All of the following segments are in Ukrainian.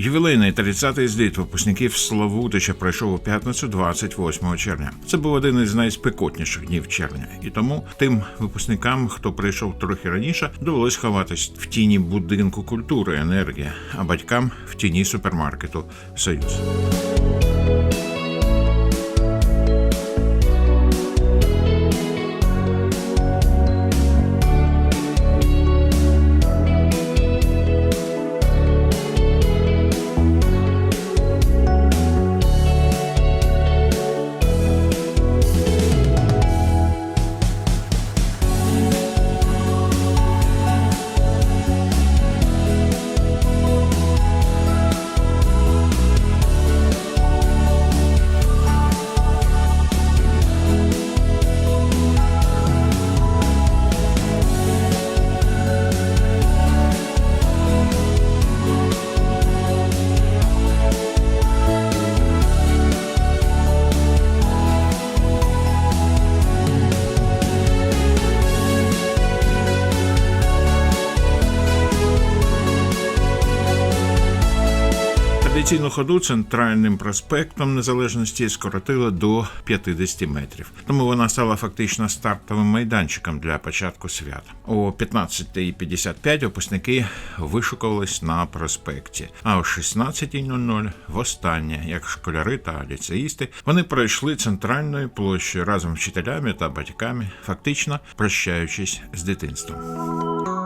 Ювілейний 30-й зліт випускників Славутича пройшов у п'ятницю 28 червня. Це був один із найспекотніших днів червня, і тому тим випускникам, хто прийшов трохи раніше, довелось ховатись в тіні будинку культури енергія, а батькам в тіні супермаркету Союз. Традиційну ходу центральним проспектом незалежності скоротили до 50 метрів. Тому вона стала фактично стартовим майданчиком для початку свята. О 15.55 випускники вишукувались на проспекті. А о 16.00 востаннє, як школяри та ліцеїсти, вони пройшли центральною площею разом з вчителями та батьками, фактично прощаючись з дитинством.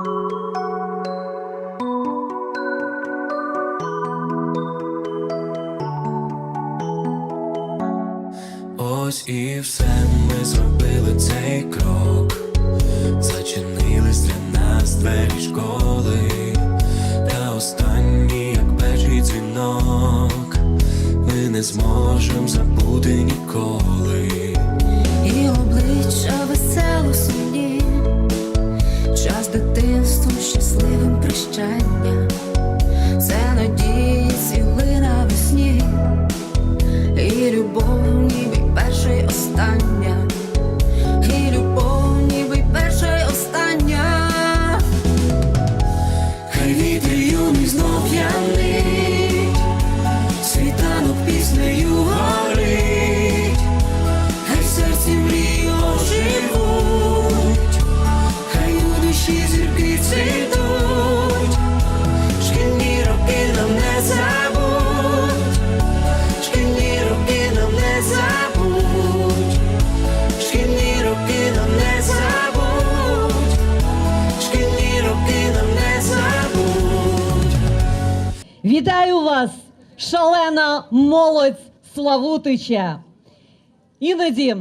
Ось і все ми зробили цей крок. Зачинились для нас двері школи, та останній, як перший дзвінок, ми не зможемо забути ніколи. І обличчя Вітаю вас, шалена молодь Славутича. Іноді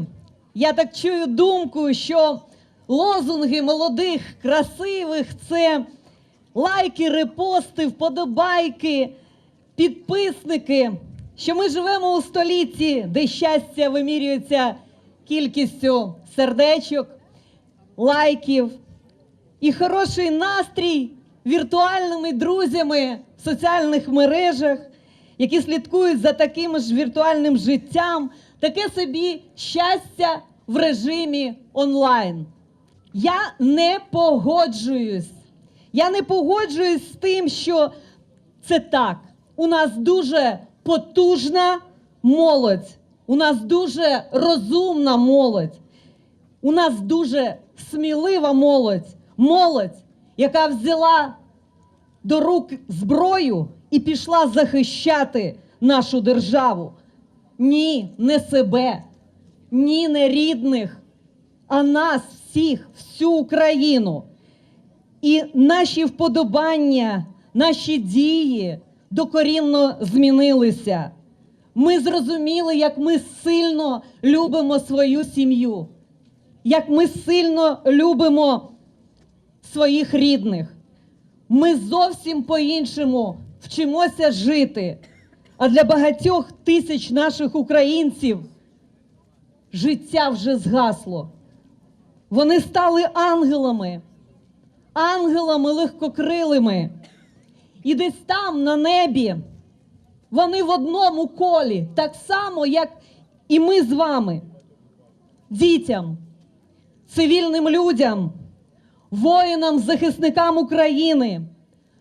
я так чую думку, що лозунги молодих, красивих це лайки, репости, вподобайки, підписники. Що ми живемо у столітті, де щастя вимірюється кількістю сердечок, лайків, і хороший настрій віртуальними друзями соціальних мережах, які слідкують за таким ж віртуальним життям, таке собі щастя в режимі онлайн. Я не погоджуюсь. Я не погоджуюсь з тим, що це так. У нас дуже потужна молодь, у нас дуже розумна молодь. У нас дуже смілива молодь, молодь, яка взяла до рук зброю і пішла захищати нашу державу. Ні, не себе, ні, не рідних, а нас всіх, всю Україну. І наші вподобання, наші дії докорінно змінилися. Ми зрозуміли, як ми сильно любимо свою сім'ю як ми сильно любимо своїх рідних. Ми зовсім по-іншому вчимося жити. А для багатьох тисяч наших українців життя вже згасло. Вони стали ангелами, ангелами легкокрилими. І десь там, на небі, вони в одному колі, так само, як і ми з вами, дітям, цивільним людям, воїнам, захисникам України,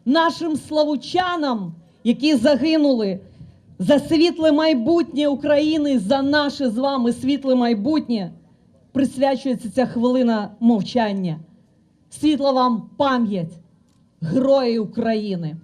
нашим славучанам які загинули за світле майбутнє України, за наше з вами світле майбутнє, присвячується ця хвилина мовчання. Світла вам пам'ять, герої України.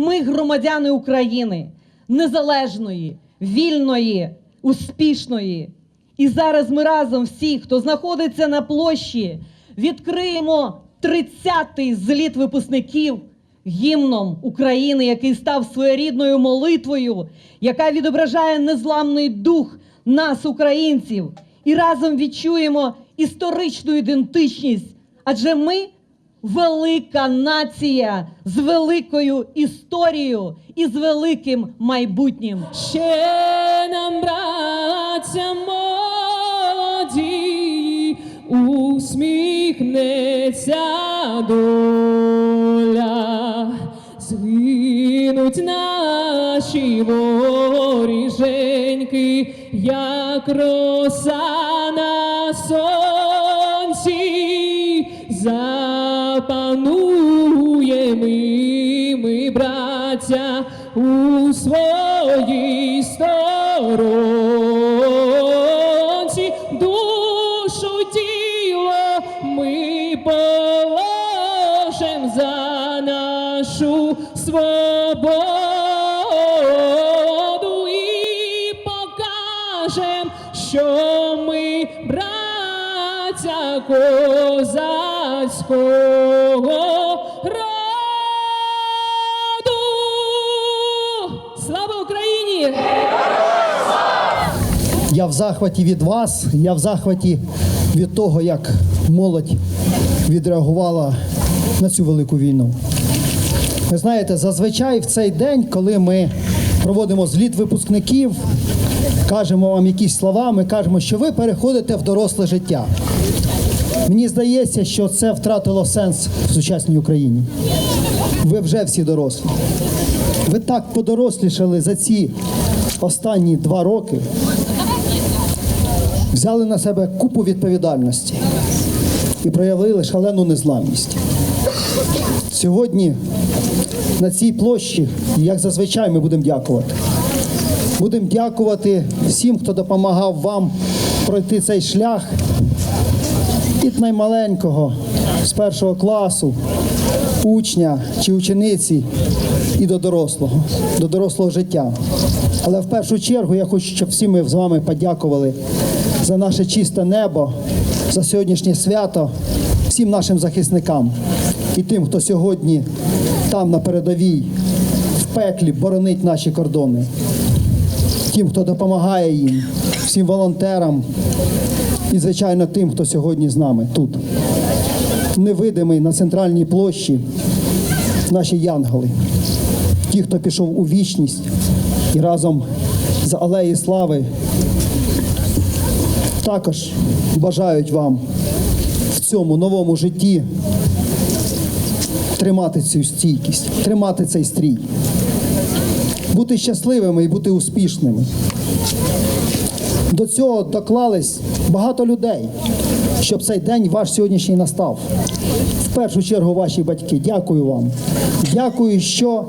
Ми громадяни України, незалежної, вільної, успішної. І зараз ми разом всі, хто знаходиться на площі, відкриємо 30-й зліт випускників гімном України, який став своєрідною молитвою, яка відображає незламний дух нас, українців, і разом відчуємо історичну ідентичність. Адже ми велика нація з великою історією і з великим майбутнім. Ще нам, браття молоді, усміхнеться доля, згинуть наші воріженьки, як роса запануємо ми, браття, у своїй сторонці, душу тіло ми положим за нашу свободу і покажем, що ми браття козацького роду. Слава Україні! Я в захваті від вас, я в захваті від того, як молодь відреагувала на цю велику війну. Ви знаєте, зазвичай в цей день, коли ми проводимо зліт випускників, кажемо вам якісь слова, ми кажемо, що ви переходите в доросле життя. Мені здається, що це втратило сенс в сучасній Україні. Ви вже всі дорослі. Ви так подорослішали за ці останні два роки, взяли на себе купу відповідальності і проявили шалену незламність. Сьогодні на цій площі, як зазвичай, ми будемо дякувати. Будемо дякувати всім, хто допомагав вам пройти цей шлях наймаленького з першого класу, учня чи учениці і до дорослого, до дорослого життя. Але в першу чергу я хочу, щоб всі ми з вами подякували за наше чисте небо, за сьогоднішнє свято, всім нашим захисникам і тим, хто сьогодні там на передовій, в пеклі боронить наші кордони, тим, хто допомагає їм, всім волонтерам і, звичайно, тим, хто сьогодні з нами тут. Невидимий на центральній площі наші янголи, ті, хто пішов у вічність і разом з алеї слави також бажають вам в цьому новому житті тримати цю стійкість, тримати цей стрій, бути щасливими і бути успішними. До цього доклались багато людей, щоб цей день ваш сьогоднішній настав. В першу чергу ваші батьки. Дякую вам. Дякую, що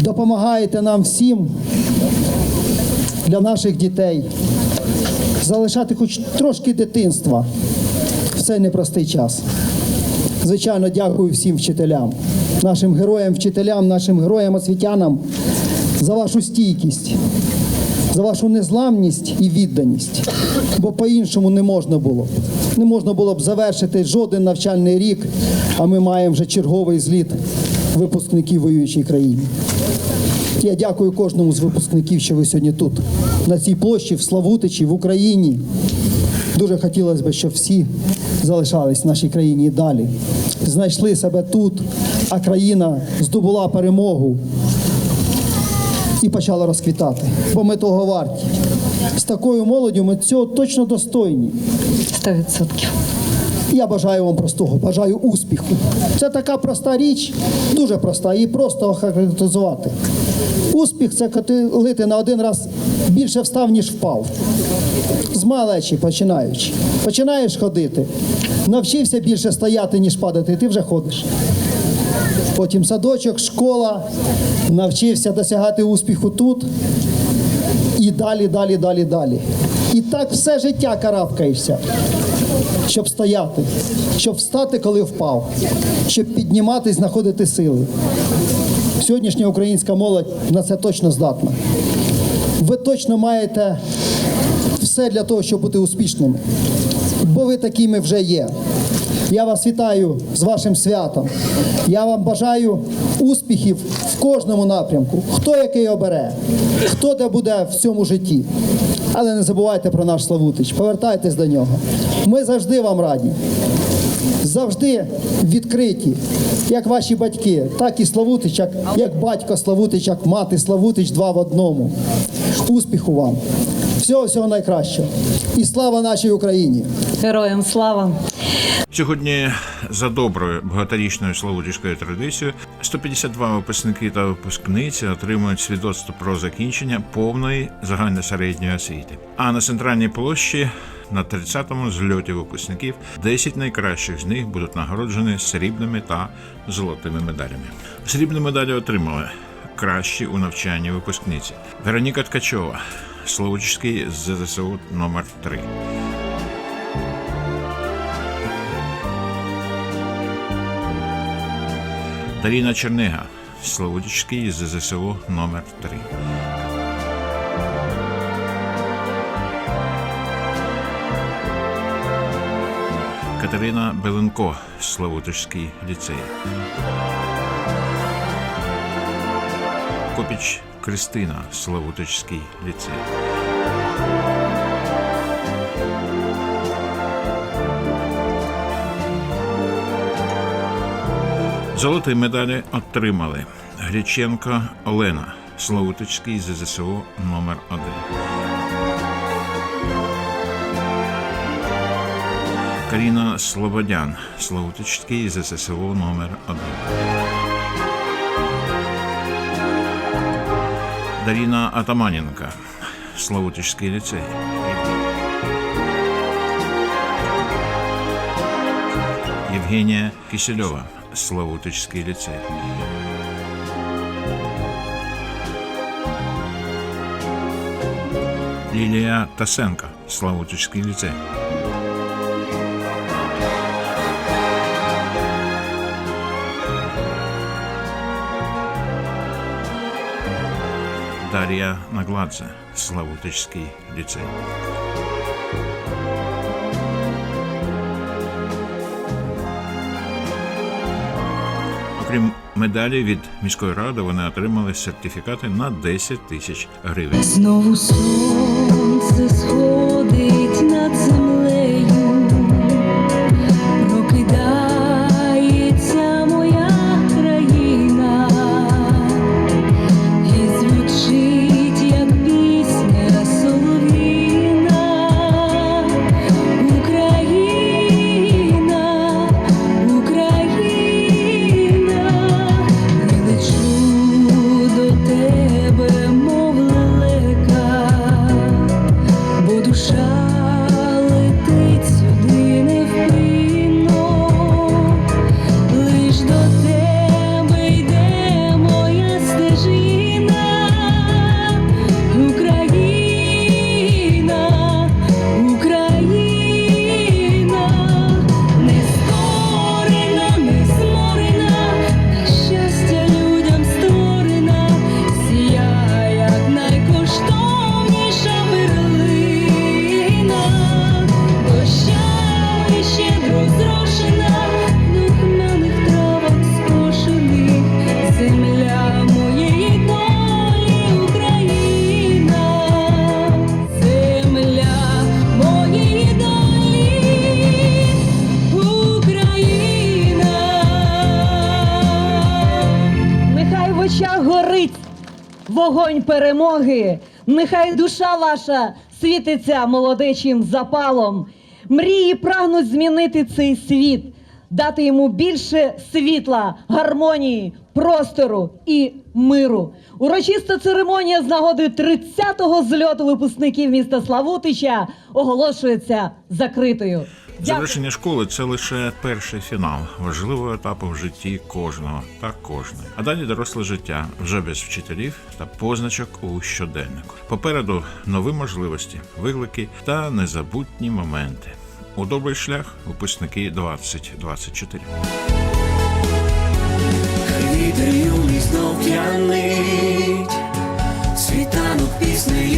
допомагаєте нам всім для наших дітей залишати хоч трошки дитинства в цей непростий час. Звичайно, дякую всім вчителям, нашим героям, вчителям, нашим героям освітянам за вашу стійкість, за вашу незламність і відданість. Бо по-іншому не можна було. Не можна було б завершити жоден навчальний рік, а ми маємо вже черговий зліт випускників воюючої країни. Я дякую кожному з випускників, що ви сьогодні тут, на цій площі, в Славутичі, в Україні. Дуже хотілося б, щоб всі залишались в нашій країні і далі. Знайшли себе тут, а країна здобула перемогу і почала розквітати. Бо ми того варті. З такою молоддю ми цього точно достойні. Сто відсотків. Я бажаю вам простого, бажаю успіху. Це така проста річ, дуже проста, її просто охарактеризувати. Успіх це коли ти на один раз більше встав, ніж впав. З малечі починаючи. Починаєш ходити, навчився більше стояти, ніж падати, і ти вже ходиш. Потім садочок, школа, навчився досягати успіху тут. І далі, далі, далі, далі. І так все життя карабкаєшся щоб стояти, щоб встати, коли впав, щоб підніматись, знаходити сили. Сьогоднішня українська молодь на це точно здатна. Ви точно маєте все для того, щоб бути успішними, бо ви такими вже є. Я вас вітаю з вашим святом. Я вам бажаю успіхів в кожному напрямку. Хто який обере, хто де буде в цьому житті. Але не забувайте про наш Славутич. Повертайтесь до нього. Ми завжди вам раді. Завжди відкриті, як ваші батьки, так і Славутич, як, як батько Славутич, як мати Славутич, два в одному. Успіху вам! Всього всього найкращого. І слава нашій Україні! Героям слава! Сьогодні за доброю багаторічною славутівською традицією 152 випускники та випускниці отримують свідоцтво про закінчення повної загальносередньої освіти. А на центральній площі на 30-му зльоті випускників 10 найкращих з них будуть нагороджені срібними та золотими медалями. Срібні медалі отримали кращі у навчанні випускниці Вероніка Ткачова, Славутівський ЗЗСУ номер 3 Даріна Чернига, Славутичський ЗЗСО номер 3 Катерина Беленко, Славутичський ліцей. Копіч Кристина, Славутичський ліцей. Золоті медалі отримали Гріченко Олена, Славутичський ЗЗСО номер 1 Каріна Слободян, Славутичський ЗССО номер 1 Даріна Атаманенка, Славутичський ліцей. Євгенія Кисельова, Славутичський ліцей. Лілія Тасенка, Славутичський ліцей. Дар'я Нагладзе, Славутичський ліцей. Медалі від міської ради, вони отримали сертифікати на 10 тисяч гривень. Знову сонце сходить над землею, вогонь перемоги. Нехай душа ваша світиться молодечим запалом. Мрії прагнуть змінити цей світ, дати йому більше світла, гармонії, простору і миру. Урочиста церемонія з нагоди 30-го зльоту випускників міста Славутича оголошується закритою. Завершення школи це лише перший фінал важливого етапу в житті кожного та кожної. А далі доросле життя вже без вчителів та позначок у щоденнику. Попереду нові можливості, виклики та незабутні моменти. У добрий шлях випускники 2024. Хай вітер юний знов п'янить, світанок піснею.